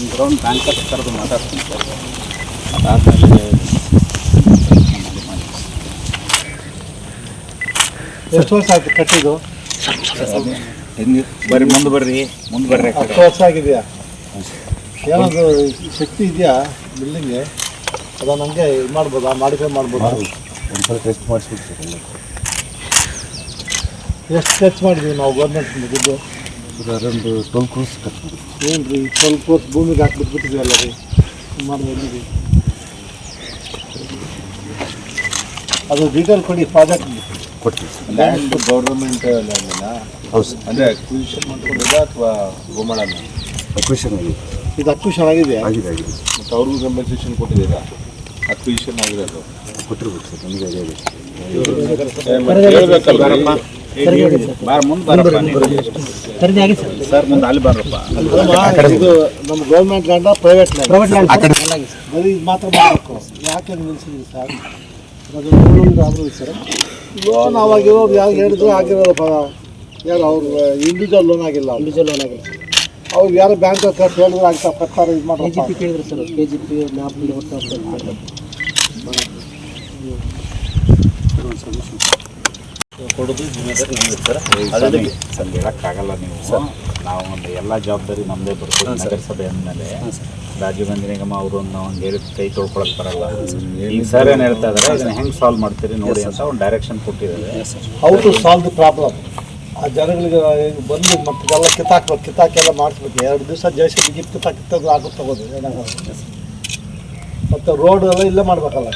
ಒಂದು ground banker ಕರೆದು ಮಾತಾಡ್ತೀನಿ ಸರ್. ಅದಾದಮೇಲೆ ಎಷ್ಟು ವರ್ಷ ಆಯ್ತು ಕಟ್ಟಿದ್ದು? ಬರ್ರಿ ಮುಂದೆ ಬರ್ರಿ ಮುಂದೆ ಬರ್ರಿ. ಹತ್ತು ವರ್ಷ ಆಗಿದೆಯಾ? ಏನಾದ್ರು ಶಕ್ತಿ ಇದೆಯಾ ಬಿಲ್ಡಿಂಗ್ ಅದನ್ನ ಹಂಗೆ ಇದು ಮಾಡ್ಬೋದಾ? ಮಾಡಿಫೈ ಮಾಡ್ಬೋದಾ? ಒಂದ್ಸಲ ಟೆಸ್ಟ್ ಮಾಡಿಸ್ಬಿಟ್ಟು ಎಷ್ಟು ಖರ್ಚು ಮಾಡಿದ್ವಿ ನಾವು ಗೌರ್ಮೆಂಟ್ ದುಡ್ಡು? ಅದೊಂದು ಟ್ವೆಲ್ ಕ್ರೋಸ್ ಏನು ರೀ ಸ್ವಲ್ಪ ವರ್ಷ ಭೂಮಿಗೆ ಹಾಕ್ಬಿಟ್ಬಿಟ್ಟಿದ್ವಲ್ಲ ರೀ? ಸುಮಾರು ಅದು ಡೀಟೇಲ್ ಕೊಡಿ ಪ್ರಾಜೆಕ್ಟ್ ಕೊಡ್ತೀವಿ ಲ್ಯಾಂಡ್ ಗೌರ್ಮೆಂಟ್ ಲ್ಯಾಂಡ್ನ ಹೌದು ಸರ್. ಅಂದರೆ ಅಕ್ವಿಷನ್ ಮಾಡ್ಕೊಂಡಿದ್ದ ಅಥವಾ ಗೋಮಾಳನ ಅಕ್ವಿಷನ್ ಆಗಿದೆ. ಇದು ಅಕ್ವಿಷನ್ ಆಗಿದೆ? ಆಗಿದೆ ಆಗಿದೆ. ಮತ್ತು ಅವ್ರಿಗೂ ಕಂಪನ್ಸೇಷನ್ ಕೊಟ್ಟಿದ್ದೀರಾ? ಅಕ್ವಿಷನ್ ಆಗಿರೋದು. ಕೊಟ್ಟಿರ್ಬೇಕು ಸರ್ ನಮಗೆ ಅದೇ ಸರ್ ಮುಂದೆ ಅಲ್ಲಿ ಬಾರಪ್ಪ. ಇದು ನಮ್ಮ ಗೌರ್ಮೆಂಟ್ ಲ್ಯಾಂಡ ಪ್ರೈವೇಟ್ ಲ್ಯಾಂಡ್ ಬರೀ ಇದು ಮಾತ್ರ ಮಾಡಬೇಕು. ಯಾಕೆ ನಿಲ್ಸಿದ್ರಿ ಸರ್? ಅದು ಆದರೂ ಸರ್. ಲೋನ್ ಅವಾಗಿರೋರು ಯಾರು ಹೇಳಿದ್ರು ಆಗಿರೋದು ಯಾರು ಅವ್ರು ಇಂಡಿವಿಜುವಲ್ ಲೋನ್ ಆಗಿಲ್ಲ ಇಂಡಿವಿಜುವಲ್ ಲೋನ್ ಆಗಿಲ್ಲ ಅವ್ರು ಯಾರು ಬ್ಯಾಂಕ್ ಕಟ್ ಹೇಳಿದ್ರು ಆಗ್ತಾ ಕಟ್ತಾರೆ ಇದು ಮಾಡ್ತಾರೆ ಕೇಳಿದ್ರು sir. K G P map ಒಟ್ಟು ಕೊಡೋದು ಜಿಮ್ಮೆದಾರಿ ನಮ್ದು ಸರ್ ಅದಕ್ಕೆ ಸರ್ ಹೇಳಕ್ಕಾಗಲ್ಲ ನೀವು. ನಾವು ಒಂದು ಎಲ್ಲ ಜವಾಬ್ದಾರಿ ನಮ್ಮದೇ ಬರ್ತದೆ ನಗರಸಭೆ ಅಂದಮೇಲೆ ರಾಜೀವ್ ಗಾಂಧಿ ನಿಗಮ ಅವರು ನಾವು ಹೇಳಿ ಹೇಳಿದ ಕೈ ತೊಳ್ಕೊಳಕ್ ಬರಲ್ಲ. ಈಗ ಸರ್ ಏನು ಹೇಳ್ತಾ ಇದಾರೆ ಇದನ್ನು ಹೆಂಗೆ ಸಾಲ್ವ್ ಮಾಡ್ತೀರಿ ನೋಡಿ ಅಂತ ಒಂದು ಡೈರೆಕ್ಷನ್ ಕೊಟ್ಟಿದ್ದಾರೆ. How to solve the problem ಆ ಜನಗಳಿಗೆ ಬಂದು ಮತ್ತೆ ಎಲ್ಲ ಕಿತ್ತಾಕ್ಬೇಕು ಕಿತ್ತಾಕೆಲ್ಲ ಮಾಡಿಸ್ಬೇಕು. ಎರಡು ದಿವಸ ಜೈಸಿ ಬಿಗಿ ಕಿತ್ತಾಕ್ ಕಿತ್ತೋದು ಆಗುತ್ತೆ ತಗೋದು ಏನಾಗ ಮತ್ತು ರೋಡ್ ಎಲ್ಲ ಇಲ್ಲೇ ಮಾಡ್ಬೇಕಲ್ಲ?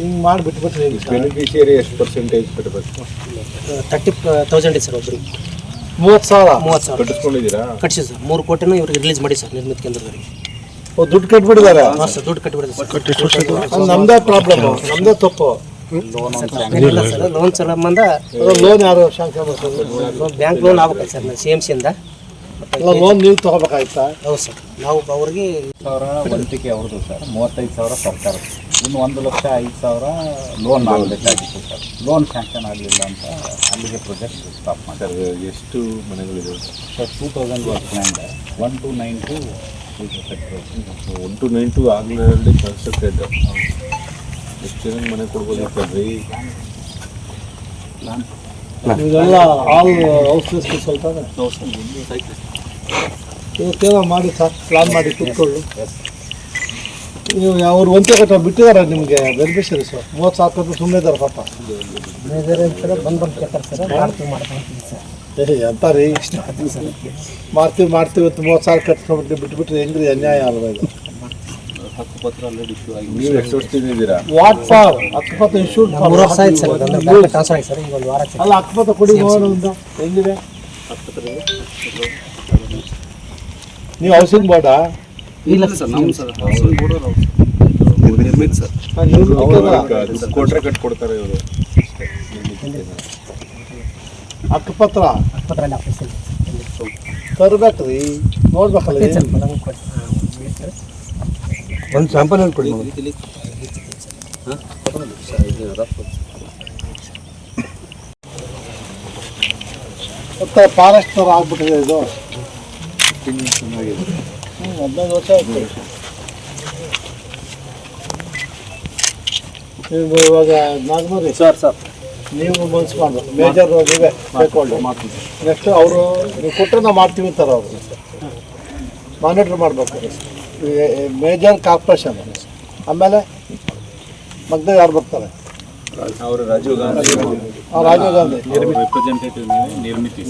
ಹಿಂಗೆ ಮಾಡಿ ಬಿಟ್ಬಿಟ್ರೆ ಬೆನಿಫಿಷಿಯರಿ ಎಷ್ಟು ಪರ್ಸೆಂಟೇಜ್ ಕಟ್ಟಬೇಕು ತರ್ಟಿ ತೌಸಂಡ್ ಇದೆ ಸರ್ ಒಬ್ಬರು ಮೂವತ್ತು ಸಾವಿರ? ಮೂವತ್ತು ಸಾವಿರ. ಕಟ್ಟಿಸ್ಕೊಂಡಿದ್ದೀರಾ? ಕಟ್ಸಿ ಸರ್. ಮೂರು ಕೋಟಿನೂ ಇವ್ರಿಗೆ ರಿಲೀಸ್ ಮಾಡಿ ಸರ್ ನಿರ್ಮಿತ ಕೇಂದ್ರದವರಿಗೆ. ಓ ದುಡ್ಡು ಕಟ್ಬಿಡಿದಾರೆ ಹಾಂ ಸರ್ ದುಡ್ಡು ಕಟ್ಟಿಬಿಡಿದೆ ನಮ್ಮದೇ ಪ್ರಾಬ್ಲಮ್ ನಮ್ಮದೇ ತಪ್ಪು. ಇಲ್ಲ ಸರ್ ಲೋನ್ ಸಂಬಂಧ ಲೋನ್ ಯಾರು ಶಾಂಕ್ಷನ್ ಮಾಡ್ತಾರೆ? ಬ್ಯಾಂಕ್ ಲೋನ್ ಆಗ್ಬೇಕು ಸರ್ ಸಿ ಎಂ ಸಿಯಿಂದ ಲೋನ್ ನೀವು ತಗೋಬೇಕಾಯ್ತಾ? ಹೌದು ಸರ್. ನಾವು ಅವ್ರಿಗೆ ಸಾವಿರ ವಂತಿಕೆ ಅವ್ರದ್ದು ಸರ್. ಮೂವತ್ತೈದು ಸಾವಿರ ಸರ್ಕಾರ ಇನ್ನು ಒಂದು ಲಕ್ಷ ಐದು ಸಾವಿರ ಲೋನ್ ಆಗಬೇಕಾಗಿತ್ತು ಸರ್. ಲೋನ್ ಸ್ಯಾಂಕ್ಷನ್ ಆಗಲಿಲ್ಲ ಅಂತ ಅಲ್ಲಿಗೆ ಪ್ರೊಜೆಕ್ಟ್ ಸ್ಟಾಪ್ ಮಾಡಿದೆ ಸರ್ ಎಷ್ಟು ಮನೆಗಳಿದೆ sir two thousand work land one two nine two one two nine two ಆಗಲಿ ಕಳ್ಸಕ್ಕೆ ಎಷ್ಟು ಜನ ಮನೆ ಕೊಡ್ಬೋದಿತ್ತಲ್ರಿ ಇದೆಲ್ಲ ಆಲ್ ಹೌಸಸ್ ಸ್ವಲ್ಪ ಮಾಡಿ ಸರ್ ಪ್ಲಾನ್ ಮಾಡಿ ಕೂತ್ಕೊಳ್ಳು. ನೀವು ಅವ್ರು ಒಂದೇ ಕಟ್ಟ ಬಿಟ್ಟಿದ್ದಾರೆ ನಿಮಗೆ ಬೆನಿಫಿಷರಿ ಸರ್. ಮೂವತ್ತು ಸಾವಿರ ರೂಪಾಯಿ ಸುಮ್ಮನೆ ಇದ್ದಾರೆ ಪಾಪ. ಬಂದು ಬಂದು ಕೇಳ್ತಾರೆ ಸರ್ ಮಾಡ್ತೀವಿ ಮಾಡ್ತೀವಿ ಸರ್. ಏ ಎಂತ ರೀ ಮಾಡ್ತೀವಿ ಮಾಡ್ತೀವಿ ಅಂತ ಮೂವತ್ತು ಸಾವಿರ ಕಟ್ಕೊಂಡ್ಬಿಟ್ಟು ಬಿಟ್ಬಿಟ್ರೆ ಹೆಂಗ್ರಿ ಅನ್ಯಾಯ ಅಲ್ವಾ ಇದು? ನೀವು ಎಷ್ಟು ವರ್ಷದಿಂದ ಇದ್ದೀರಾ ವಾಟ್ ಫಾರ್? ಅಕ್ಕಪತ್ರ ಅಲ್ಲ ಕೊಡಿ ನೋಡೋಣ. ಒಂದು ಹೆಂಗಿದೆ? ನೀವು ಹೌಸಿಂಗ್ ಬೋರ್ಡಾ? ಇಲ್ಲ ಸರ್ ನಮ್ಮ ಸರ್. ದುಡ್ಡು ಕೊಟ್ರೆ ಕಟ್ಕೊಡ್ತಾರೆ ಇವರು. ತರ್ಬೇಕ್ರಿ ನೋಡ್ಬೇಕಲ್ಲ ಒಂದು ಸ್ಯಾಂಪಲ್ ಕೊಡಿ ಮತ್ತೆ ಫಾರೆಸ್ಟ್ ಥರ ಆಗ್ಬಿಟ್ಟಿದೆ ಇದು. ಹ್ಮ್, ಹದಿನೈದು ವರ್ಷ ಆಯ್ತು. ನೀವು ಇವಾಗ ನಾಗಮರಿ? Sir sir. ನೀವು ಮುನ್ಸ್ಕೊಂಡು ಮೇಜರ್ ನೀವೇ ಮಾಡ್ತೀವಿ ನೆಕ್ಸ್ಟ್ ಅವರು ನೀವು ಕೊಟ್ಟರೆ ನಾವು ಮಾಡ್ತೀವಿ ಅಂತಾರೆ ಅವರು. ಮಾನಿಟ್ರ್ ಮಾಡಬೇಕು. ಮೇಜರ್ ಕಾರ್ಪೊರೇಷನ್ ಆಮೇಲೆ ಮಗ್ದಾಗ ಯಾರು ಬರ್ತಾರೆ? ಅವರು ರಾಜೀವ್ ಗಾಂಧಿ. ರಾಜೀವ್ ಗಾಂಧಿ. ರಿಪ್ರೆಸೆಂಟೇಟಿವ್ ನಿರ್ಮಿತಿ.